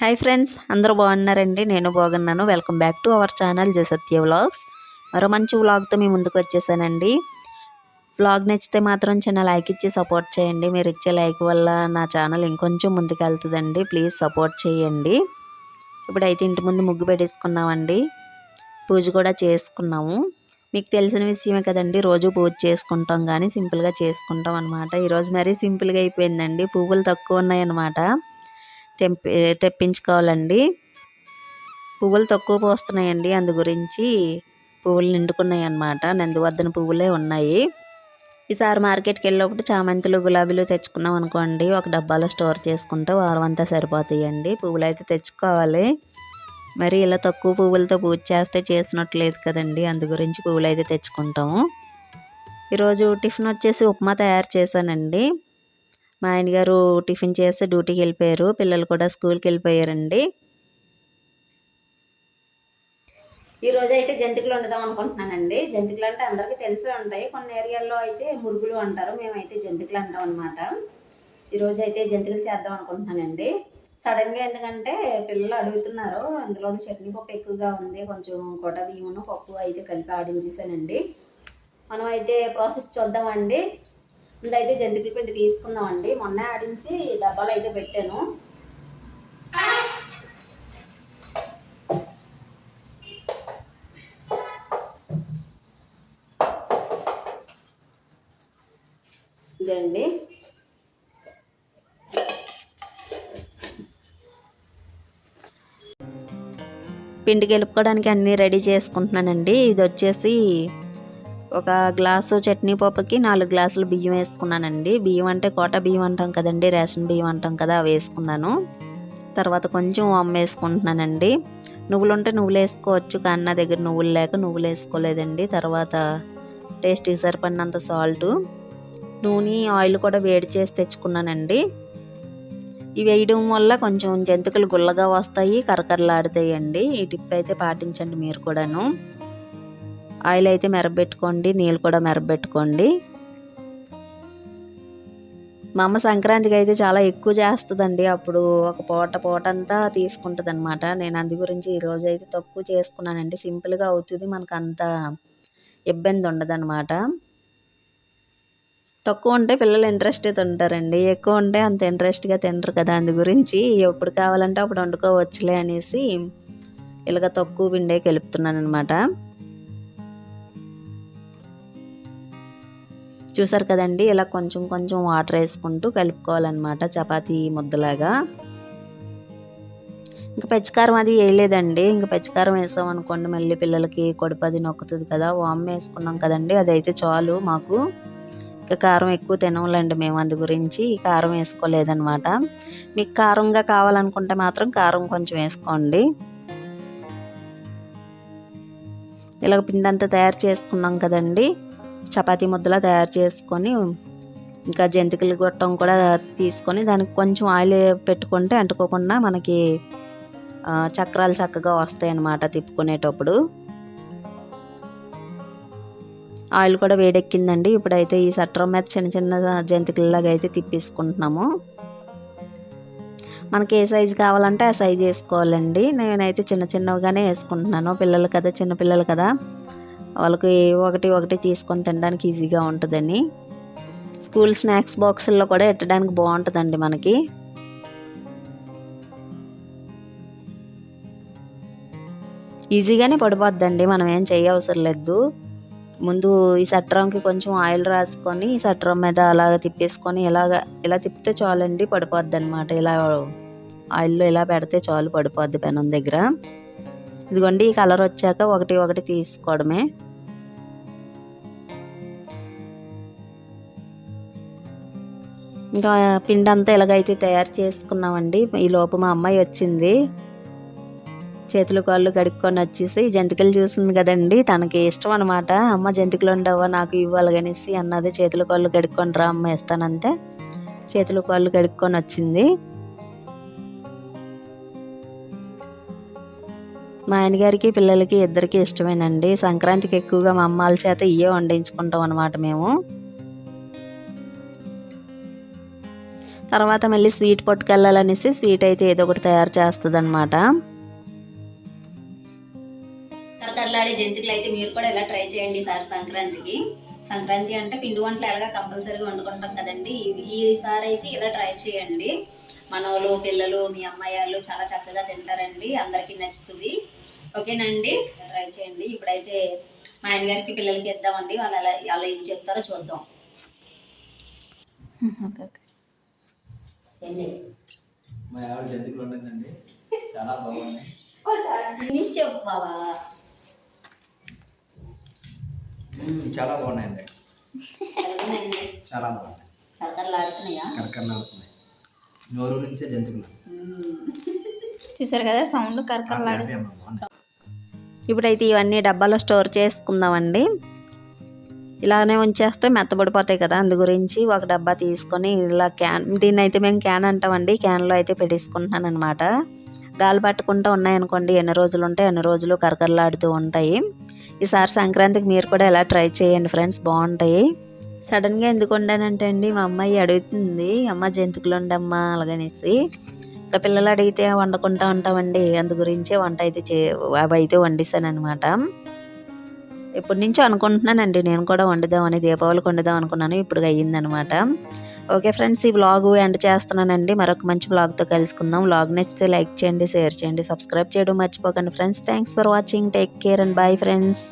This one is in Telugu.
హాయ్ ఫ్రెండ్స్ అందరూ బాగున్నారండి? నేను బాగున్నాను. Welcome back to our channel Jasatya vlogs మరో మంచి వ్లాగ్తో మీ ముందుకు వచ్చేసానండి. వ్లాగ్ నచ్చితే మాత్రం చిన్న లైక్ ఇచ్చి సపోర్ట్ చేయండి. మీరు ఇచ్చే లైక్ వల్ల నా ఛానల్ ఇంకొంచెం ముందుకు వెళ్తుందండి. ప్లీజ్ సపోర్ట్ చేయండి. ఇప్పుడైతే ఇంటి ముందు ముగ్గు పెట్టేసుకున్నామండి. పూజ కూడా చేసుకున్నాము. మీకు తెలిసిన విషయమే కదండి రోజు పూజ చేసుకుంటాం కానీ సింపుల్గా చేసుకుంటాం అనమాట ఈరోజు మరీ సింపుల్గా అయిపోయిందండి. పువ్వులు తక్కువ ఉన్నాయన్నమాట. తెంపి తెప్పించుకోవాలండి. పువ్వులు తక్కువ పోస్తున్నాయండి. అందు గురించి పువ్వులు నిండుకున్నాయి అన్నమాట నందివర్ధన పువ్వులే ఉన్నాయి. ఈసారి మార్కెట్కి వెళ్ళేటప్పుడు చామంతులు గులాబీలు తెచ్చుకున్నాం అనుకోండి. ఒక డబ్బాలో స్టోర్ చేసుకుంటే వారం అంతా సరిపోతాయండి. పువ్వులు అయితే తెచ్చుకోవాలి. మరి ఇలా తక్కువ పువ్వులతో పూజ చేస్తే చేసినట్లేదు కదండి. అందు గురించి పువ్వులు అయితే తెచ్చుకుంటాము. ఈరోజు టిఫిన్ వచ్చేసి ఉప్మా తయారు చేశానండి. మా ఆయన గారు టిఫిన్ చేసి డ్యూటీకి వెళ్ళిపోయారు. పిల్లలు కూడా స్కూల్కి వెళ్ళిపోయారండి. ఈరోజు అయితే జంతికలు వండుదాం అనుకుంటున్నానండి. జంతికలు అంటే అందరికీ తెలిసే ఉంటాయి. కొన్ని ఏరియాల్లో అయితే మురుగులు అంటారు. మేమైతే జంతికలు అంటాం అనమాట ఈరోజు అయితే జంతికలు చేద్దాం అనుకుంటున్నానండి. సడన్గా ఎందుకంటే పిల్లలు అడుగుతున్నారు. అందులో చట్నీ పప్పు ఎక్కువగా ఉంది. కొంచెం కొట బియ్యమును పప్పు అయితే కలిపి ఆడించేసానండి మనం అయితే ప్రాసెస్ చూద్దామండి. ముందైతే జంతికల పిండి తీసుకుందామండి. మొన్న ఆడించి డబ్బాలు అయితే పెట్టాను. ఇదండి. పిండి గెలుపుకోవడానికి అన్నీ రెడీ చేసుకుంటున్నానండి. ఇది వచ్చేసి ఒక గ్లాసు చట్నీ పప్పుకి నాలుగు గ్లాసులు బియ్యం వేసుకున్నానండి. బియ్యం అంటే కోట బియ్యం అంటాం కదండి రేషన్ బియ్యం అంటాం కదా అవి వేసుకున్నాను. తర్వాత కొంచెం అమ్మ వేసుకుంటున్నానండి. నువ్వులు ఉంటే నువ్వులు వేసుకోవచ్చు కానీ నా దగ్గర నువ్వులు లేక నువ్వులు వేసుకోలేదండి. తర్వాత టేస్ట్కి సరిపడినంత సాల్ట్ నూనె ఆయిల్ కూడా వేడి చేసి తెచ్చుకున్నానండి. ఇవి వేయడం వల్ల కొంచెం జంతికలు గుల్లగా వస్తాయి కరకరలాడుతాయండి. ఈ టిప్ అయితే పాటించండి మీరు కూడాను. ఆయిల్ అయితే మెరబెట్టుకోండి నీళ్ళు కూడా మెరబెట్టుకోండి మా అమ్మ సంక్రాంతికి అయితే చాలా ఎక్కువ చేస్తుందండి. అప్పుడు ఒక పూట పూట అంతా తీసుకుంటుంది అనమాట నేను అందు గురించి ఈరోజు అయితే తక్కువ చేసుకున్నానండి. సింపుల్గా అవుతుంది మనకు అంత ఇబ్బంది ఉండదన్నమాట. తక్కువ ఉంటే పిల్లలు ఇంట్రెస్ట్ తింటారండి. ఎక్కువ ఉంటే అంత ఇంట్రెస్ట్గా తింటారు కదా అందు గురించి. ఎప్పుడు కావాలంటే అప్పుడు వండుకోవచ్చులే అనేసి ఇలాగ తక్కువ పిండే కలుపుతున్నాను అనమాట చూసారు కదండి ఇలా కొంచెం కొంచెం వాటర్ వేసుకుంటూ కలుపుకోవాలన్నమాట చపాతీ ముద్దలాగా. ఇంకా పచ్చికారం అది వేయలేదండి ఇంకా పచ్చికారం వేసాం అనుకోండి మళ్ళీ పిల్లలకి కొడుపది నొక్కుతుంది కదా వామ్ వేసుకున్నాం కదండి అది అయితే చాలు మాకు. ఇంకా కారం ఎక్కువ తినవులండి మేము అందు గురించి కారం వేసుకోలేదనమాట మీకు కారంగా కావాలనుకుంటే మాత్రం కారం కొంచెం వేసుకోండి. ఇలాగ పిండి అంతా తయారు చేసుకున్నాం కదండి చపాతీ ముద్దలా తయారు చేసుకొని ఇంకా జంతికలు గొట్టం కూడా తీసుకొని దానికి కొంచెం ఆయిల్ పెట్టుకుంటే అంటుకోకుండా మనకి చక్రాలు చక్కగా వస్తాయి అన్నమాట తిప్పుకునేటప్పుడు. ఆయిల్ కూడా వేడెక్కిందండి. ఇప్పుడైతే ఈ సట్రం మీద చిన్న చిన్న జంతికలలాగా అయితే తిప్పేసుకుంటున్నాము. మనకి ఏ సైజు కావాలంటే ఆ సైజు వేసుకోవాలండి. నేనైతే చిన్న చిన్నగానే వేసుకుంటున్నాను. పిల్లలు కదా చిన్న పిల్లలు కదా. వాళ్ళకి ఒకటి ఒకటి తీసుకొని తినడానికి ఈజీగా ఉంటుందని స్కూల్ స్నాక్స్ బాక్సుల్లో కూడా ఎట్టడానికి బాగుంటుందండి మనకి. ఈజీగానే పడిపోద్దండి మనం ఏం చేయవసరం లేదు. ముందు ఈ సట్రంకి కొంచెం ఆయిల్ రాసుకొని ఈ సట్రం మీద అలాగ తిప్పేసుకొని ఇలాగ ఇలా తిప్పితే చాలండి పడిపోద్ది అనమాట ఇలా ఆయిల్లో ఇలా పెడితే చాలు పడిపోద్ది పెనం దగ్గర. ఇదిగోండి ఈ కలర్ వచ్చాక ఒకటి ఒకటి తీసుకోవడమే. ఇంకా పిండి అంతా ఇలాగైతే తయారు చేసుకున్నామండి ఈ లోపు మా అమ్మాయి వచ్చింది. చేతులు కాళ్ళు కడుక్కొని వచ్చేసి జంతికలు చూసింది కదండి తనకి ఇష్టం అనమాట అమ్మ జంతికలు ఉండవా నాకు ఇవ్వాలి కనేసి అన్నది చేతులు కాళ్ళు కడుక్కొని రా అమ్మ ఇస్తానంతే చేతులు కాళ్ళు కడుక్కొని వచ్చింది. మా ఆయనగారికి పిల్లలకి ఇద్దరికి ఇష్టమేనండి. సంక్రాంతికి ఎక్కువగా మా అమ్మాల చేత ఇవే వండించుకుంటాం అనమాట మేము. తర్వాత మళ్ళీ స్వీట్ పట్టుకెళ్ళాలనేసి స్వీట్ అయితే ఏదో ఒకటి తయారు చేస్తుంది అనమాట కరకరలాడే జంతికలు అయితే మీరు కూడా ఇలా ట్రై చేయండి సార్ సంక్రాంతికి. సంక్రాంతి అంటే పిండి వంటలు ఎలాగా కంపల్సరీగా వండుకుంటాం కదండి. ఈ- ఈసారి అయితే ఇలా ట్రై చేయండి. మనోళ్ళు పిల్లలు మీ అమ్మాయిలు చాలా చక్కగా తింటారండి. అందరికీ నచ్చుతుంది. ఓకేనండి? ట్రై చేయండి. ఇప్పుడైతే మా ఆయన గారికి పిల్లలకి ఇద్దామండి. వాళ్ళు ఎలా వాళ్ళు ఏం చెప్తారో చూద్దాం. Okay okay. మా ఆవిడ జంతికలు ఉండిందండి చాలా బాగున్నాయి. ఫినిష్ చెప్పు బావా. మ్మ్, చాలా బాగున్నాయండి? చాలా బాగున్నాయి. కరకరలాడుతున్నాయా? కరకరలాడుతున్నాయి. నోరు నుంచే జంతికలు. చూసారు కదా సౌండ్ కరకరలాడే. ఇప్పుడైతే ఇవన్నీ డబ్బాలో స్టోర్ చేసుకుందామండి. ఇలానే ఉంచేస్తే మెత్తబడిపోతాయి కదా అందు గురించి ఒక డబ్బా తీసుకొని ఇలా క్యాన్ దీన్ని అయితే మేము క్యాన్ అంటామండి. క్యాన్లో అయితే పెట్టేసుకుంటున్నాను అనమాట గాలి పట్టుకుంటూ ఉన్నాయనుకోండి ఎన్ని రోజులు ఉంటాయి ఎన్ని రోజులు కరకరలాడుతూ ఉంటాయి. ఈసారి సంక్రాంతికి మీరు కూడా ఇలా ట్రై చేయండి ఫ్రెండ్స్ బాగుంటాయి. సడన్గా ఎందుకు వండానంటే అండి మా అమ్మాయి అడుగుతుంది అమ్మ జంతికలు ఉండమ్మా అలాగనేసి. ఇంకా పిల్లలు అడిగితే వండుకుంటూ ఉంటామండి అందు గురించే వంట అయితే చే అవి అయితే వండిస్తాను అనమాట ఎప్పటి నుంచో అనుకుంటున్నానండి. నేను కూడా వండుదామని దీపావళికి వండుదాం అనుకున్నాను. ఇప్పుడు అయ్యిందనమాట. ఓకే ఫ్రెండ్స్ ఈ వ్లాగ్ ఎండ్ చేస్తున్నానండి. మరొక మంచి వ్లాగ్తో కలుసుకుందాం. వ్లాగ్ నచ్చితే లైక్ చేయండి షేర్ చేయండి సబ్స్క్రైబ్ చేయడం మర్చిపోకండి. Friends thanks for watching take care and bye friends